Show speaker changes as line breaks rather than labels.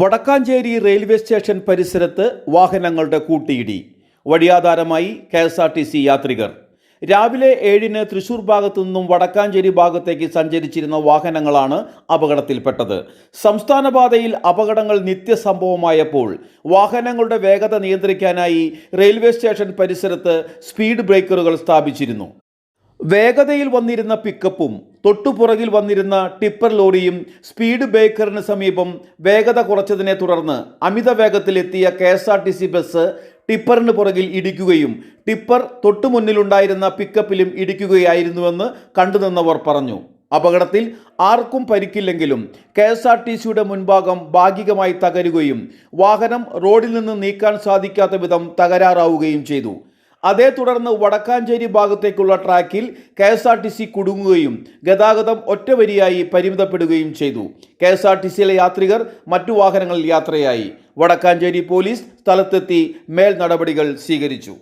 Vadakkanchery railway station പരിസരത്ത് വാഹനങ്ങളുടെ കൂട്ടിയിടി. വഴിയാധാരമായി K S R T C യാത്രികർ. രാവിലെ ഏഴിന് തൃശൂർ ഭാഗത്തു നിന്നും വടക്കാഞ്ചേരി ഭാഗത്തേക്ക് സഞ്ചരിച്ചിരുന്ന വാഹനങ്ങളാണ് അപകടത്തിൽപ്പെട്ടത്. സംസ്ഥാന പാതയിൽ അപകടങ്ങൾ നിത്യസംഭവമായപ്പോൾ വാഹനങ്ങളുടെ വേഗത നിയന്ത്രിക്കാനായി റെയിൽവേ സ്റ്റേഷൻ പരിസരത്ത് സ്പീഡ് ബ്രേക്കറുകൾ സ്ഥാപിച്ചിരുന്നു. വേഗതയിൽ വന്നിരുന്ന പിക്കപ്പും തൊട്ടുപുറകിൽ വന്നിരുന്ന ടിപ്പർ ലോറിയും സ്പീഡ് ബ്രേക്കറിന് സമീപം വേഗത കുറച്ചതിനെ തുടർന്ന് അമിത വേഗത്തിലെത്തിയ K S R T C bus ടിപ്പറിന് പുറകിൽ ഇടിക്കുകയും ടിപ്പർ തൊട്ടു മുന്നിലുണ്ടായിരുന്ന പിക്കപ്പിലും ഇടിക്കുകയായിരുന്നുവെന്ന് കണ്ടുനിന്നവർ പറഞ്ഞു. അപകടത്തിൽ ആർക്കും പരിക്കില്ലെങ്കിലും കെ എസ് ആർ ടി സിയുടെ മുൻഭാഗം ഭാഗികമായി തകരുകയും വാഹനം റോഡിൽ നിന്ന് നീക്കാൻ സാധിക്കാത്ത വിധം തകരാറാവുകയും ചെയ്തു. അതേ തുടർന്ന് വടക്കാഞ്ചേരി ഭാഗത്തേക്കുള്ള ട്രാക്കിൽ K S R T C കുടുങ്ങുകയും ഗതാഗതം ഒറ്റവരിയായി പരിമിതപ്പെടുകയും ചെയ്തു. കെ എസ് ആർ ടി സിയിലെ യാത്രികർ മറ്റു വാഹനങ്ങളിൽ യാത്രയായി. വടക്കാഞ്ചേരി പോലീസ് സ്ഥലത്തെത്തി മേൽ നടപടികൾ സ്വീകരിച്ചു.